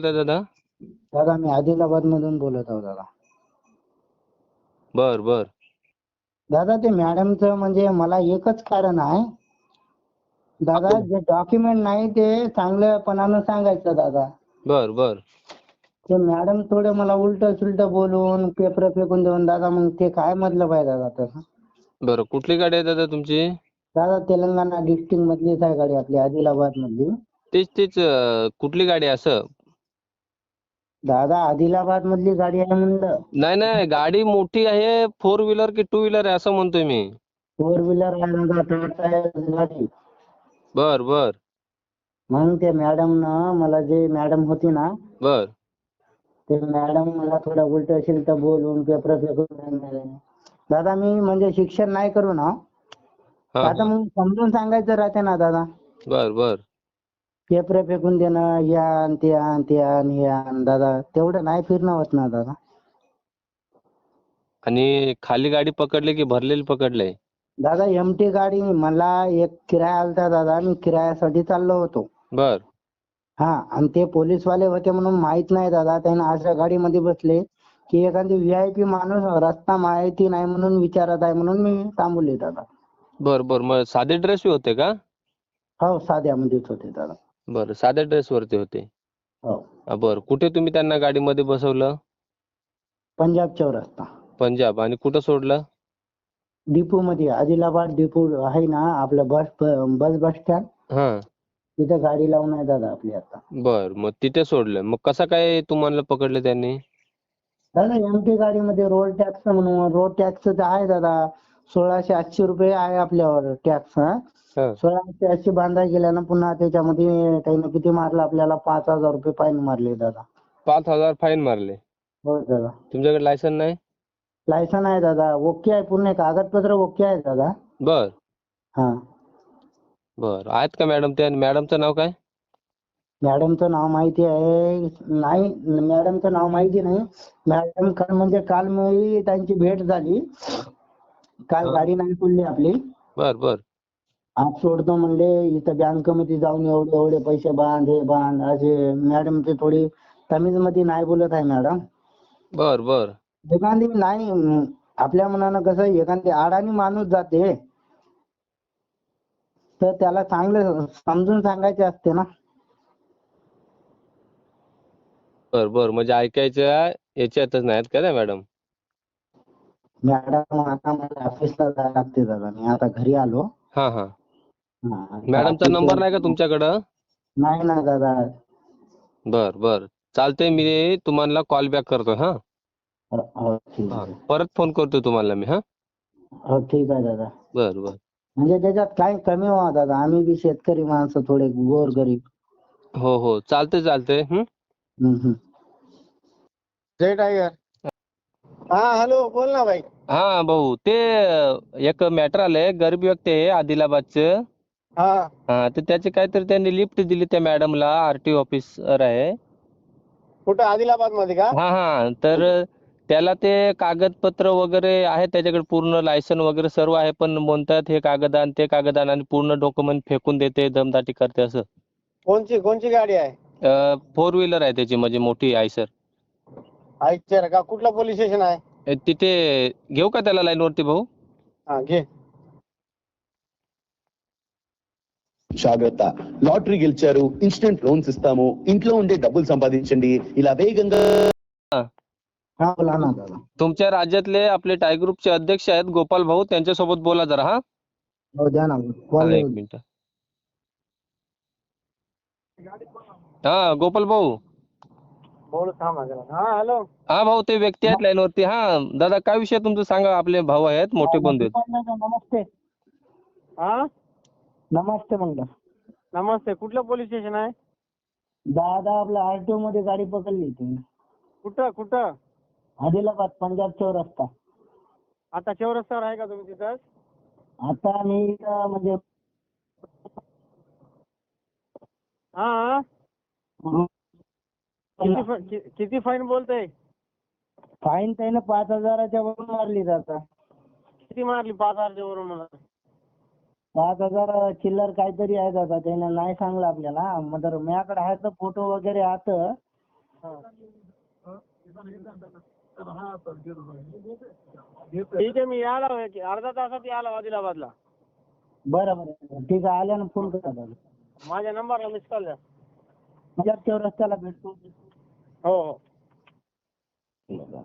बोलताय दादा. दादा मी आदिलाबाद मधून बोलत आहो दादा. बर बर. दादा ते मॅडमचं म्हणजे मला एकच कारण आहे. दादा जे डॉक्युमेंट नाही ते चांगल्यापणानं सांगायचं दादा. बर बर. ते मॅडम थोडं मला उलट सुलट बोलून पेपर फेकून देऊन दादा मग ते काय मतलब आहे दादा तसं बर कुठली गाडी आहे दादा तुमची? दादा तेलंगणा डिस्ट्रिक्ट मधलीच आहे गाडी आपली आदिलाबाद मधली तेच तेच अं, कुठली गाडी आहे असं? दादा आदिलाबाद मधली गाडी आहे म्हणलं. नाही नाही गाडी मोठी आहे फोर व्हीलर की टू व्हीलर आहे असं म्हणतोय मी. फोर व्हीलर आहे दादा टोयोटा आहे गाडी. बर बर. मग ते मॅडम न मला जे मॅडम होती ना बर. ते मॅडम मला थोडं उलट शिलट बोलून पेपर फेकून. दादा मी म्हणजे शिक्षण नाही करू ना हा आता मग समजून सांगायचं राहते ना दादा. बर बर. पेपर फेकून देणं या आण ते आण ते आण हे आण दादा. तेवढं नाही फिरणं होत ना दादा. आणि खाली गाडी पकडली की भरलेली पकडलंय दादा एमटी गाडी मला एक किराया आलता दादा. मी किरायासाठी चाललो होतो. बर. हा आणि ते पोलीसवाले होते म्हणून माहीत नाही दादा. त्यांना अशा गाडीमध्ये बसले की एखादी व्हीआयपी माणूस रस्ता माहिती नाही म्हणून विचारत आहे म्हणून मी थांबवले दादा. बर बर. मग साधे ड्रेस होते का? हो साध्यामध्येच होते दादा. बर साध्या ड्रेस वरती होते. हो. बर. कुठे तुम्ही त्यांना गाडीमध्ये बसवलं? पंजाब चौरस्ता. पंजाब. आणि कुठं सोडलं? डिपो मध्ये आदिलाबाद डिपो आहे ना आपलं बस बस बस स्टँड? हा. तिथे गाडी लावून आहे दादा आपली आता. बर मग तिथे सोडलं. मग कसं काय तुम्हाला पकडलं त्यांनी? दादा एमटी गाडीमध्ये रोड टॅक्स म्हणून रोड टॅक्स तर आहे दादा. सोळाशे आठशे रुपये आहे आपल्यावर टॅक्स हा. सोळाशे आठशे बांधाय गेल्यानं पुन्हा त्याच्यामध्ये त्यानं किती मारलं आपल्याला? पाच हजार रुपये फाईन मारले दादा. पाच हजार फाईन मारले. हो दादा. तुमच्याकडे लायसन नाही? लायसन आहे दादा. ओके आहे पूर्ण. कागदपत्र ओके आहे दादा. बर. हा. बर. आहेत का मॅडम त्या मॅडमचं नाव काय? मॅडमचं नाव माहिती आहे. नाही मॅडमचं नाव माहिती नाही. मॅडम काल म्हणजे काल मी त्यांची भेट झाली. काल. गाडी नाही सोडली आपली. बर बर. आज सोडतो म्हणले इथं बँकमध्ये जाऊन एवढे एवढे पैसे बांध हे बांध. असे मॅडमची थोडी तमीजमध्ये नाही बोलत आहे मॅडम. बर बर. एखादी नाही अं, आपल्या मनानं कसं एखादी अडाणी माणूस जाते तर त्याला चांगलं समजून सांगायचे असते ना. बर बर. म्हणजे ऐकायच्या याच्यातच नाहीत का मॅडम? मॅडम आता मला ऑफिसला जायला लागते दादा. मी आता घरी आलो. हा हा. हा, मॅडमचा नंबर नाही का तुमच्याकडं? नाही ना दादा. बर बर. चालतंय मी तुम्हाला कॉल बॅक करतो हा? हो हो, ठीक हा आहे परत फ़ोन करतो तुम्हाला मी हा? हो ठीक आहे दादा. बर बर. म्हणजे त्याच्यात काय कमी व्हा दादा. आम्ही बी शेतकरी माणसं थोडे गोर गरीब. हो हो. चालतंय चालतंय. हं? हम्म, हम्म. जय टायगर हा हॅलो बोल ना भाई. हा भाऊ ते एक मॅटर आलंय गरीब व्यक्ती आहे आदिलाबादचं. हा. हा तर त्याचे काहीतरी त्यांनी लिफ्ट दिली त्या मॅडमला आरटीओ ऑफिसर आहे. कुठं आदिलाबादमध्ये का? हा हा तर त्याला ते कागदपत्र वगैरे आहे त्याच्याकडे पूर्ण लायसन वगैरे सर्व आहे पण म्हणतात हे कागद आण ते कागद आण आणि पूर्ण डॉक्युमेंट फेकून देते दमदाटी करते असं. कोणची कोणची गाडी आहे? फोर व्हीलर आहे त्याची म्हणजे मोठी आयसर. ऐकते का कुठलं पोलीस स्टेशन आहे अ, तिथे घेऊ का त्याला लाईन वरती भाऊ हा घे జాగ్రత్త లాటరీ గెలిచారు ఇన్స్టెంట్ లోన్స్ ఇస్తాము ఇంట్లో ఉండే డబ్బులు సంపాదించండి ఇలా వేగంగా हा बोला ना दादा तुमच्या राज्यातले आपले टाय ग्रुपचे अध्यक्ष आहेत गोपाल भाऊ त्यांच्यासोबत बोला जरा हा हो द्या ना हा, कॉल एक मिनिट हा गोपाल भाऊ बोल थांबा जरा. हा हॅलो. हा भाऊ ते व्यक्ती आहेत लाईन वरती. हा दादा काय विषय आहे तुमचं सांगा. आपले भाऊ आहेत मोठे बंधू आहेत. नमस्ते. हा? नमस्ते म्हणलं नमस्ते. कुठलं पोलीस स्टेशन आहे? दादा आपल्या आरटीओ मध्ये गाडी पकडली होती कुठं कुठं? आदिलाबाद पंजाब चौरस्ता आता चौरस्त्यावर आहे का तुम्ही तिथं? आता मी इथं म्हणजे हा हा. किती फ- कि- किती फाईन बोलतोय? फाईन त्यानं पाच हजाराच्या वरून मारली जाता किती मारली? पाच हजारच्या वरून मला पाच हजार चिल्लर काहीतरी आहे दादा त्यानं नाही सांगलं आपल्याला. मग माझ्याकडे आहे तर फोटो वगैरे आत ठीक आहे मी यायला अर्धा तासात यायला आदिलाबादला. बरं बरं. ठीक आहे आल्यानं फोन करा. दादा माझ्या नंबरला मिस कॉल द्या. रस्त्याला भेटतो. हो हो बरं.